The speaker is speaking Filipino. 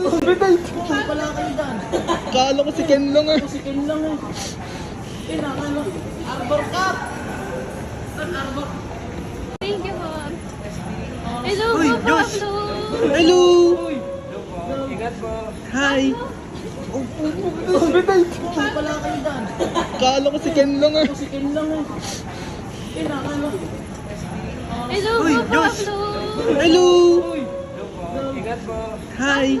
Overnight! Pala kayo dyan. Kala ko si Ken lang eh. Si Ken lang eh. Eh, nakala. Ano? Arbor Cup! Ang Arbor Thank you, Mom. Hello, Uy, Papa Flo! Hello! Ingat po. Hi! Overnight! Pala kayo dyan. Kala ko si Ken lang eh. Si Ken lang eh. Eh, nakala. Ano? Hello, Uy, Papa Flo! Hello! Hello! Ingat po. Hi!